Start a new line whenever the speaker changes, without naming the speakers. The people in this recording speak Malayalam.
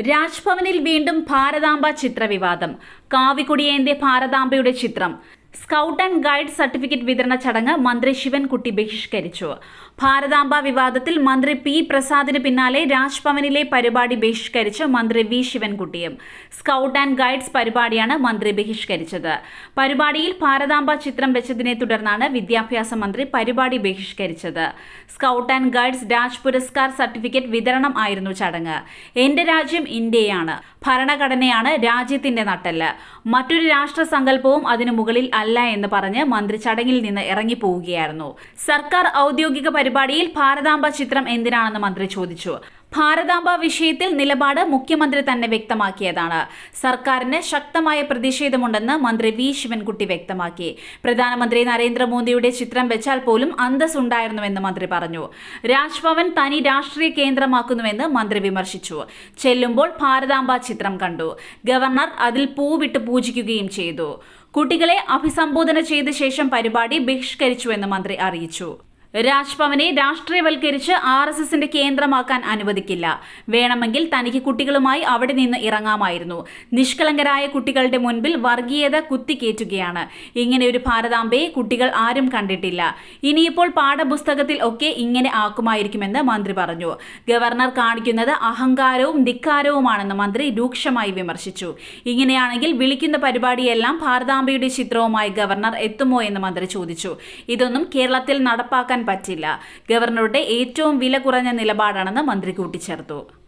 രാജ്ഭവനിൽ വീണ്ടും ഭാരതാംബ ചിത്രവിവാദം. കാവിക്കുടിയേന്ത്യ ഭാരതാംബയുടെ ചിത്രം. സ്കൗട്ട് ആൻഡ് ഗൈഡ് സർട്ടിഫിക്കറ്റ് വിതരണ ചടങ്ങ് മന്ത്രി ശിവൻകുട്ടി ബഹിഷ്കരിച്ചു. ഭാരതാംബ വിവാദത്തിൽ മന്ത്രി പി പ്രസാദിന് പിന്നാലെ രാജ്ഭവനിലെ പരിപാടി ബഹിഷ്കരിച്ച് മന്ത്രി വി ശിവൻകുട്ടിയും. സ്കൗട്ട് ആൻഡ് ഗൈഡ്സ് പരിപാടിയാണ് മന്ത്രി ബഹിഷ്കരിച്ചത്. പരിപാടിയിൽ ഭാരതാംബ ചിത്രം വെച്ചതിനെ തുടർന്നാണ് വിദ്യാഭ്യാസ മന്ത്രി പരിപാടി ബഹിഷ്കരിച്ചത്. Scout and guides Raj Puraskar certificate വിതരണം ആയിരുന്നു ചടങ്ങ്. എന്റെ രാജ്യം ഇന്ത്യയാണ്. ഭരണഘടനയാണ് രാജ്യത്തിന്റെ നട്ടെല്ല്. മറ്റൊരു രാഷ്ട്ര സങ്കല്പവും അതിനു മുകളിൽ അല്ല എന്ന് പറഞ്ഞ് മന്ത്രി ചടങ്ങിൽ നിന്ന് ഇറങ്ങിപ്പോവുകയായിരുന്നു. സർക്കാർ ഔദ്യോഗിക പരിപാടിയിൽ ഭാരതാംബ ചിത്രം എന്തിനാണെന്ന് മന്ത്രി ചോദിച്ചു. ഭാരതാംബ വിഷയത്തിൽ നിലപാട് മുഖ്യമന്ത്രി തന്നെ വ്യക്തമാക്കിയതാണ്. സർക്കാരിന് ശക്തമായ പ്രതിഷേധമുണ്ടെന്ന് മന്ത്രി വി. ശിവൻകുട്ടി വ്യക്തമാക്കി. പ്രധാനമന്ത്രി നരേന്ദ്രമോദിയുടെ ചിത്രം വെച്ചാൽ പോലും അന്തസ് ഉണ്ടായിരുന്നുവെന്ന് മന്ത്രി പറഞ്ഞു. രാജ്ഭവൻ തനി രാഷ്ട്രീയ കേന്ദ്രമാക്കുന്നുവെന്ന് മന്ത്രി വിമർശിച്ചു. ചെല്ലുമ്പോൾ ഭാരതാംബ ചിത്രം കണ്ടു. ഗവർണർ അതിൽ പൂവിട്ട് പൂജിക്കുകയും ചെയ്തു. കുട്ടികളെ അഭിസംബോധന ചെയ്ത ശേഷം പരിപാടി ബഹിഷ്കരിച്ചുവെന്ന് മന്ത്രി അറിയിച്ചു. രാജ്ഭവനെ രാഷ്ട്രീയവൽക്കരിച്ച് ആർ എസ് എസിന്റെ കേന്ദ്രമാക്കാൻ അനുവദിക്കില്ല. വേണമെങ്കിൽ തനിക്ക് കുട്ടികളുമായി അവിടെ നിന്ന് ഇറങ്ങാമായിരുന്നു. നിഷ്കളങ്കരായ കുട്ടികളുടെ മുൻപിൽ വർഗീയത കുത്തിക്കേറ്റുകയാണ്. ഇങ്ങനെ ഒരു ഭാരതാംബയെ കുട്ടികൾ ആരും കണ്ടിട്ടില്ല. ഇനിയിപ്പോൾ പാഠപുസ്തകത്തിൽ ഒക്കെ ഇങ്ങനെ ആക്കുമായിരിക്കുമെന്ന് മന്ത്രി പറഞ്ഞു. ഗവർണർ കാണിക്കുന്നത് അഹങ്കാരവും ധിക്കാരവുമാണെന്ന് മന്ത്രി രൂക്ഷമായി വിമർശിച്ചു. ഇങ്ങനെയാണെങ്കിൽ വിളിക്കുന്ന പരിപാടിയെല്ലാം ഭാരതാംബയുടെ ചിത്രവുമായി ഗവർണർ എത്തുമോ എന്ന് മന്ത്രി ചോദിച്ചു. ഇതൊന്നും കേരളത്തിൽ നടപ്പാക്കാൻ പറ്റില്ല. ഗവർണറുടെ ഏറ്റവും വില കുറഞ്ഞ നിലപാടാണെന്ന് മന്ത്രി കൂട്ടിച്ചേർത്തു.